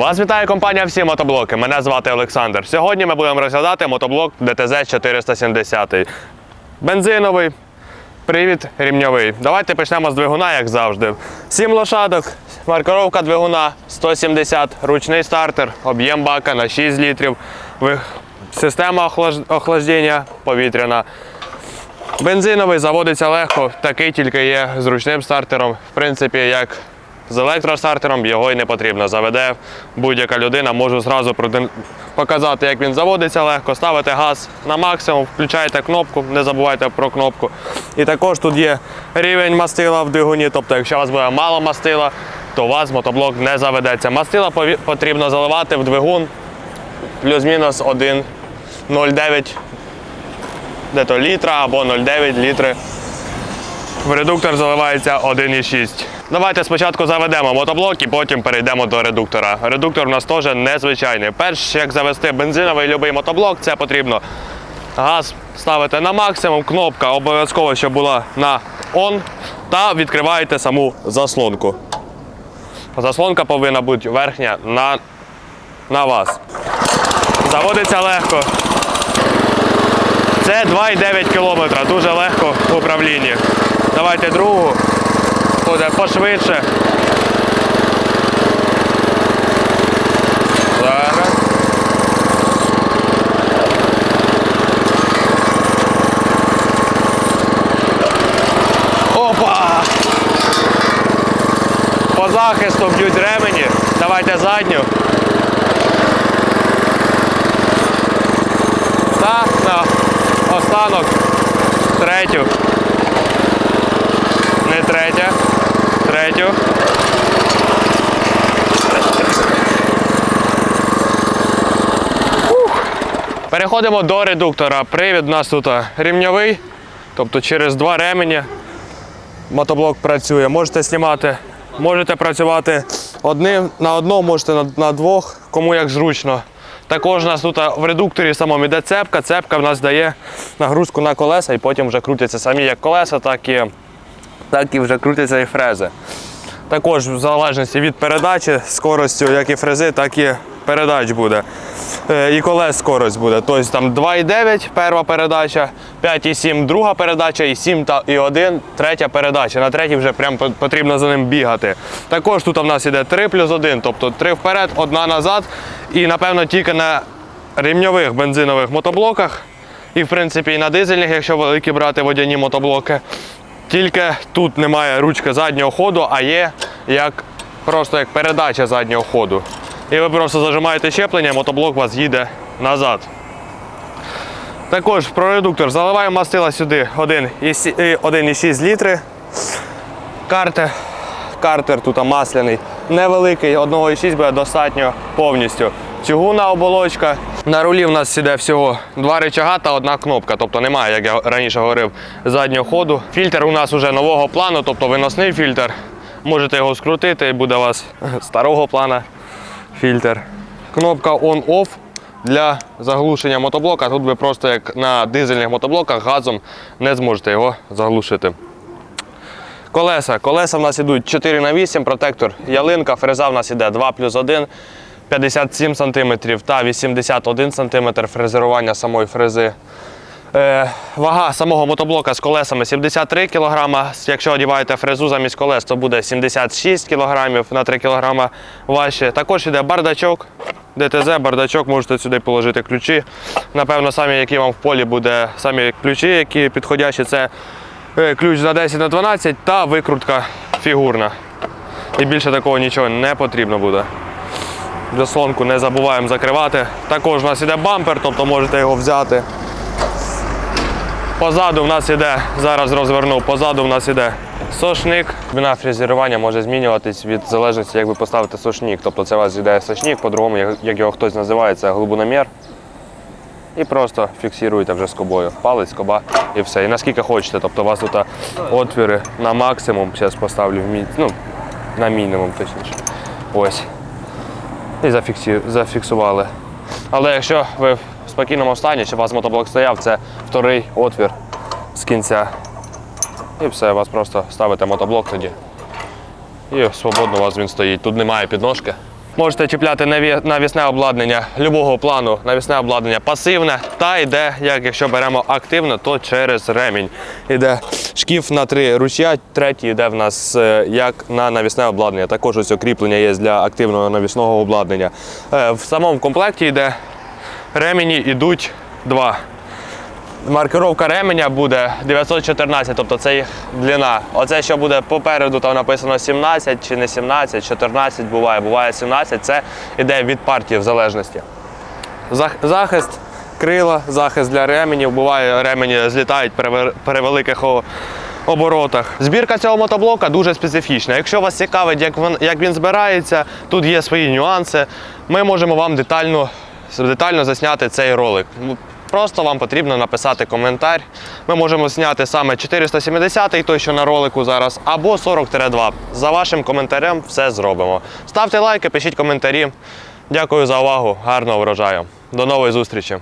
Вас вітає компанія Всі мотоблоки. Мене звати Олександр. Сьогодні ми будемо розглядати мотоблок ДТЗ 470. Бензиновий, привід рівньовий. Давайте почнемо з двигуна, як завжди. 7 лошадок, маркировка двигуна 170, ручний стартер, об'єм бака на 6 літрів, система охлаж- охлаждення повітряна. Бензиновий заводиться легко, такий тільки є з ручним стартером. В принципі, як з електростартером його й не потрібно. Заведе будь-яка людина, можу зразу показати, як він заводиться легко. Ставите газ на максимум, включаєте кнопку, не забувайте про кнопку. І також тут є рівень мастила в двигуні. Тобто, якщо у вас буде мало мастила, то у вас мотоблок не заведеться. Мастила потрібно заливати в двигун плюс-мінус 1,09 де-то літра або 0,9 літри. В редуктор заливається 1,6. Давайте спочатку заведемо мотоблок і потім перейдемо до редуктора. Редуктор у нас теж незвичайний. Перш як завести бензиновий будь-який мотоблок, це потрібно газ ставити на максимум, кнопка обов'язково, щоб була на ON, та відкриваєте саму заслонку. Заслонка повинна бути верхня на, на вас. Заводиться легко. Це 2,9 км, дуже легко в управлінні. Давайте другу. Буде пошвидше. Опа! По захисту б'ють ремені. Давайте задню. Та на останок третю. Не третя. Третю. Переходимо до редуктора. Привід у нас тут рівньовий, тобто через два ремені мотоблок працює. Можете знімати, можете працювати одним на одному, можете на, на двох, кому як зручно. Також у нас тут в редукторі самому йде цепка. Цепка в нас дає нагрузку на колеса і потім вже крутяться самі як колеса, так і, так і вже крутяться і фрези. Також в залежності від передачі скоростю, як і фрези, так і передач буде. Е, І колес скорость буде. Тобто там 2,9 перша передача, 5,7 друга передача, і 7 та і 1 третя передача. На третій вже прям потрібно за ним бігати. Також тут в нас іде 3 плюс 1, тобто 3 вперед, одна назад. І напевно тільки на рівньових бензинових мотоблоках. І в принципі і на дизельних, якщо великі брати водяні мотоблоки. Тільки тут немає ручки заднього ходу, а є як просто як передача заднього ходу. І ви просто зажимаєте щеплення, мотоблок вас їде назад. Також про редуктор. Заливаємо мастила сюди 1,6 літри. Картер, картер тут масляний, невеликий, 1,6 буде достатньо повністю. Чугунна оболочка. На рулі в нас іде всього два рычага та одна кнопка, тобто немає, як я раніше говорив, заднього ходу. Фільтр у нас вже нового плану, тобто виносний фільтр. Можете його скрутити, і буде у вас старого плана фільтр. Кнопка on-off для заглушення мотоблока. Тут ви просто як на дизельних мотоблоках газом не зможете його заглушити. Колеса. Колеса в нас йдуть 4 на 8 протектор ялинка, фреза в нас іде 2 плюс 1, 57 см та 81 см фрезерування самої фрези. Е, вага самого мотоблока з колесами 73 кг. Якщо одіваєте фрезу замість колес, то буде 76 кг на 3 кг важче. Також йде бардачок. ДТЗ, бардачок, можете сюди положити ключі. Напевно, самі, які вам в полі буде, самі ключі, які підходящі, це е, ключ на 10 на 12 та викрутка фігурна. І більше такого нічого не потрібно буде. Заслонку не забуваємо закривати. Також у нас іде бампер, тобто можете його взяти. Позаду в нас іде, зараз розверну, позаду в нас іде сошник. Глибина фрезерування може змінюватись від залежності, як ви поставите сошник. Тобто це у вас іде сошник, по-другому, як- його хтось називає, це глибиномір. І просто фіксуєте вже скобою. Палець, скоба і все. І наскільки хочете. Тобто у вас тут отвіри на максимум. Зараз поставлю в мі... ну, на мінімум точніше. Ось. І зафіксували. Але якщо ви в спокійному стані, щоб у вас мотоблок стояв, це вторий отвір з кінця. І все, вас просто ставите мотоблок тоді. І свободно у вас він стоїть. Тут немає підножки. Можете чіпляти навісне обладнання любого плану, навісне обладнання пасивне та йде, як якщо беремо активно, то через ремінь. Іде шкіф на три ручя, третій йде в нас е, як на навісне обладнання. Також ось кріплення є для активного навісного обладнання. Е, В самому комплекті йде ремені йдуть два. Маркировка ременя буде 914, тобто це їх длина. Оце, що буде попереду, там написано 17 чи не 17, 14 буває, буває 17, це йде від партії в залежності. Захист крила, захист для ременів. Буває, ремені злітають при великих оборотах. Збірка цього мотоблока дуже специфічна. Якщо вас цікавить, як він, як він збирається, тут є свої нюанси. Ми можемо вам детально, детально засняти цей ролик. Просто вам потрібно написати коментар. Ми можемо зняти саме 470 той, що на ролику зараз, або 40-2. За вашим коментарем все зробимо. Ставте лайки, пишіть коментарі. Дякую за увагу. Гарного врожаю. До нової зустрічі!